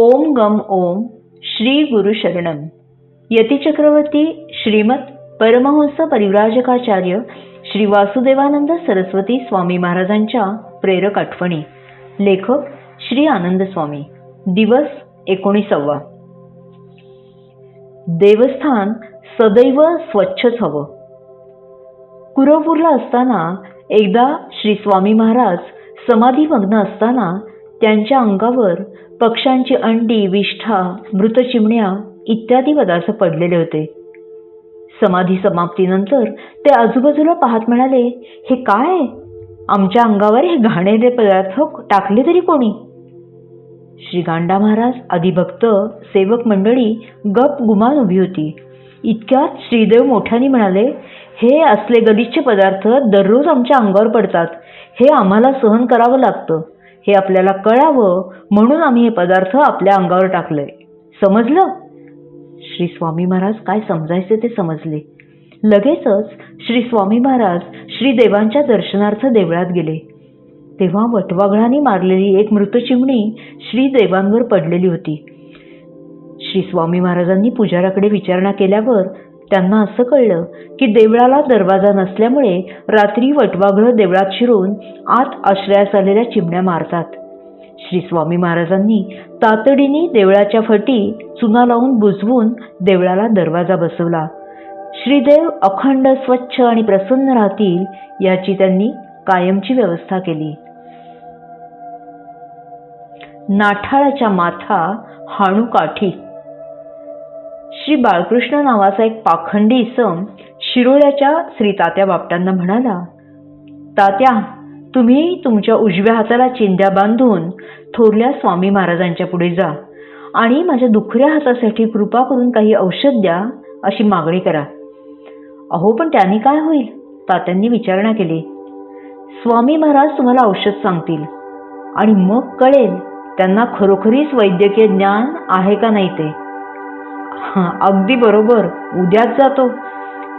ओम गम ओम श्री गुरु शरणम यतिचक्रवर्ती श्रीमत परमहंस परिव्राजकाचार्य श्री वासुदेवानंद सरस्वती स्वामी महाराजांच्या प्रेरक आठवणी. लेखक श्री आनंद स्वामी. दिवस एकोणीसावा. देवस्थान सदैव स्वच्छच हवं कुरवपूरला असताना एकदा श्री स्वामी महाराज समाधीमग्न असताना त्यांच्या अंगावर पक्ष्यांची अंडी विष्ठा मृत चिमण्या इत्यादी पदार्थ पडलेले होते. समाधी समाप्तीनंतर ते आजूबाजूला पाहत म्हणाले हे काय? आमच्या अंगावर हे घाणेरे पदार्थ टाकले तरी कोणी? श्री गांडा महाराज आदिभक्त सेवक मंडळी गप गुमान उभी होती. इतक्यात श्रीदेव मोठ्याने म्हणाले हे असले गलिच्छ पदार्थ दररोज आमच्या अंगावर पडतात. हे आम्हाला सहन करावं लागतं. हे आपल्याला कळावं म्हणून आम्ही हे पदार्थ आपल्या अंगावर टाकलंय. समजलं? श्री स्वामी महाराज काय समजायचे ते समजले. लगेचच श्री स्वामी महाराज श्री देवांच्या दर्शनार्थ देवळात गेले. तेव्हा वटवाघळाने मारलेली एक मृत चिमणी श्री देवांवर पडलेली होती. श्री स्वामी महाराजांनी पुजाराकडे विचारणा केल्यावर त्यांना असं कळलं की देवळाला दरवाजा नसल्यामुळे रात्री वटवाघळं देवळात शिरून आत आश्रयास आलेल्या चिमण्या मारतात. श्री स्वामी महाराजांनी तातडीने देवळाच्या फटी चुना लावून बुजवून देवळाला दरवाजा बसवला. श्रीदेव अखंड स्वच्छ आणि प्रसन्न राहतील याची त्यांनी कायमची व्यवस्था केली. नाठाळाच्या माथा हाणू काठी श्री बाळकृष्ण नावाचा एक पाखंडी इसम शिरोळ्याच्या श्री तात्या बापटांना म्हणाला तात्या तुम्ही तुमच्या उजव्या हाताला चिंध्या बांधून थोरल्या स्वामी महाराजांच्या पुढे जा आणि माझ्या दुखऱ्या हातासाठी कृपा करून काही औषध द्या अशी मागणी करा. अहो पण त्याने काय होईल? तात्यांनी विचारणा केली. स्वामी महाराज तुम्हाला औषध सांगतील आणि मग कळेल त्यांना खरोखरीच वैद्यकीय ज्ञान आहे का नाही ते. अगदी बरोबर. उद्याच जातो.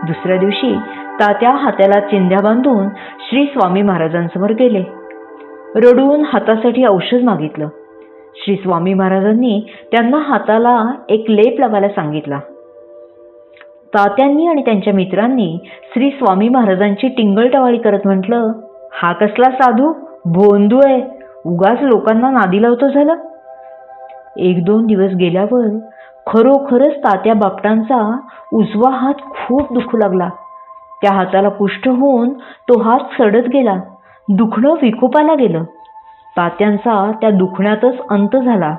दुसऱ्या दिवशी तात्या हात्याला चिंध्या बांधून श्री स्वामी महाराजांसमोर गेले. रडून हातासाठी औषध मागितलं. श्री स्वामी महाराजांनी त्यांना हाताला एक लेप लावायला सांगितला. तात्यांनी आणि त्यांच्या मित्रांनी श्री स्वामी महाराजांची टिंगलटवाळी करत म्हटलं हा कसला साधू? भोंदू आहे. उगाच लोकांना नादी लावतो झालं. एक दोन दिवस गेल्यावर खरोखरच तात्या बापटांचा उजवा हात खूप दुखू लागला. त्या हाताला कुष्ठ होऊन तो हात सडत गेला. दुखणं विकोपाला गेलं. तात्यांचा त्या दुखण्यातच अंत झाला.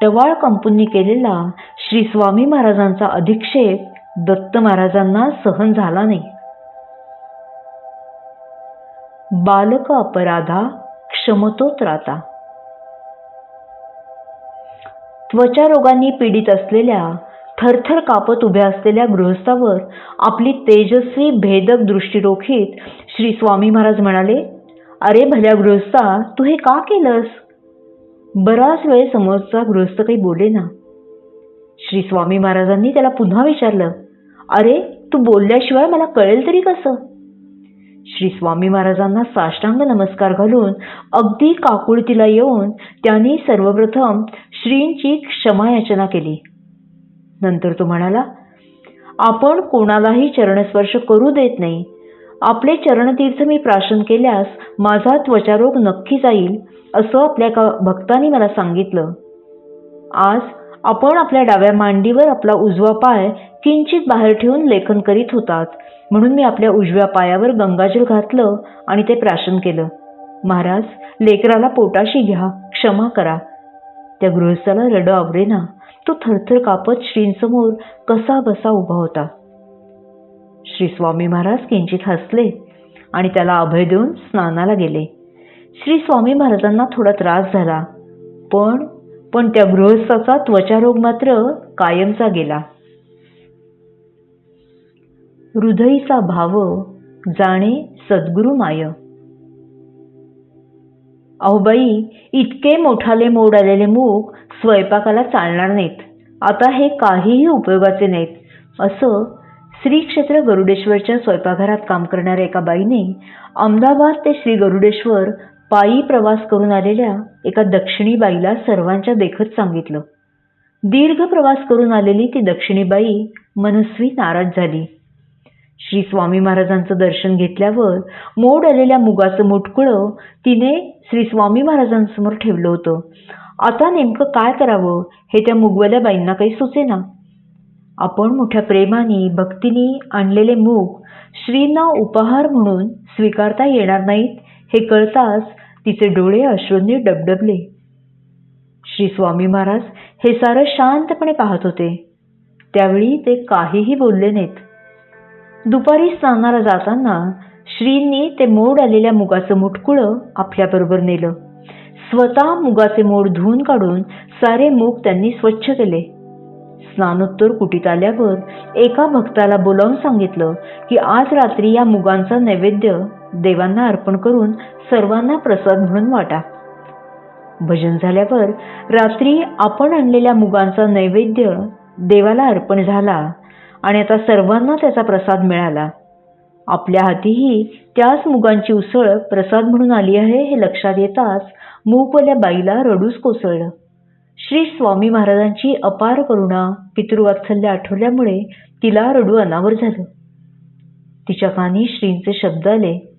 टवाळ कंपूंनी केलेला श्री स्वामी महाराजांचा अधिक्षेप दत्त महाराजांना सहन झाला नाही. बालक अपराधा क्षमतो त्वचा रोगांनी पीडित असलेल्या थरथर कापत उभ्या असलेल्या गृहस्थावर आपली तेजस्वी भेदक दृष्टी रोखीत श्री स्वामी महाराज म्हणाले अरे भल्या गृहस्था तू हे का केलंस? बराच वेळ समोरचा गृहस्थ काही बोले ना. श्री स्वामी महाराजांनी त्याला पुन्हा विचारलं अरे तू बोलल्याशिवाय मला कळेल तरी कसं? श्री स्वामी महाराजांना साष्टांग नमस्कार घालून अगदी काकुळतीला येऊन त्यांनी सर्वप्रथम श्रींची क्षमा याचना केली. नंतर तो म्हणाला आपण कोणालाही चरणस्पर्श करू देत नाही. आपले चरणतीर्थ मी प्राशन केल्यास माझा त्वचारोग नक्की जाईल असं आपल्या का भक्तानी मला सांगितलं. आज आपण आपल्या डाव्या मांडीवर आपला उजवा पाय किंचित बाहेर ठेवून लेखन करीत होतात म्हणून मी आपल्या उजव्या पायावर गंगाजल घातलं आणि ते प्राशन केलं. महाराज लेकराला पोटाशी घ्या क्षमा करा. त्या गृहस्थाला रड आवरेना तो थरथर कापत श्रींसमोर कसा बसा उभा होता. श्री स्वामी महाराज किंचित हसले आणि त्याला अभय देऊन स्नानाला गेले. श्री स्वामी महाराजांना थोडा त्रास झाला पण पण त्या गृहस्थाचा त्वचारोग मात्र कायमचा गेला. हृदयीचा भाव जाणे सद्गुरु माय अहो बाई इतके मोठाले मोड आलेले मूग स्वयंपाकाला चालणार नाहीत. आता हे काहीही उपयोगाचे नाहीत. असं श्री क्षेत्र गरुडेश्वरच्या स्वयंपाकघरात काम करणाऱ्या एका बाईने अहमदाबाद ते श्री गरुडेश्वर पायी प्रवास करून आलेल्या एका दक्षिणी बाईला सर्वांच्या देखत सांगितलं. दीर्घ प्रवास करून आलेली ती दक्षिणी बाई मनस्वी नाराज झाली. श्री स्वामी महाराजांचं दर्शन घेतल्यावर मोड आलेल्या मुगाचं मुटकुळं तिने श्री स्वामी महाराजांसमोर ठेवलं होतं. आता नेमकं काय करावं हे त्या मुगवाल्या बाईंना काही सुचेना. आपण मोठ्या प्रेमाने भक्तीने आणलेले मूग श्रींना उपहार म्हणून स्वीकारता येणार नाहीत हे कळताच तिचे डोळे अश्रूंनी डबडबले. श्री स्वामी महाराज हे सारं शांतपणे पाहत होते. त्यावेळी ते काहीही बोलले नाहीत. दुपारी स्नानाला जाताना श्रींनी ते मोड आलेल्या मुगाचं मुटकुळं आपल्याबरोबर नेलं. स्वतः मुगाचे मोड धुवून काढून सारे मूग त्यांनी स्वच्छ केले. स्नानोत्तर कुटीत आल्यावर एका भक्ताला बोलावून सांगितलं की आज रात्री या मुगांचा नैवेद्य देवांना अर्पण करून सर्वांना प्रसाद म्हणून वाटा. भजन झाल्यावर रात्री आपण आणलेल्या मुगांचा नैवेद्य देवाला अर्पण झाला आणि आता सर्वांना त्याचा प्रसाद मिळाला. आपल्या हातीही त्याच मुगांची उसळ प्रसाद म्हणून आली आहे हे लक्षात येताच मूगवाल्या बाईला रडूच कोसळलं. श्री स्वामी महाराजांची अपार करुणा पितृवात्सल्य आठवल्यामुळे तिला रडू अनावर झालं. तिच्या कानी श्रींचे शब्द आले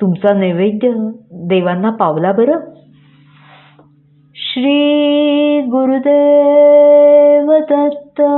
तुमचा नैवेद्य देवांना पावला बरं. श्रीगुरुदेवदत्ता।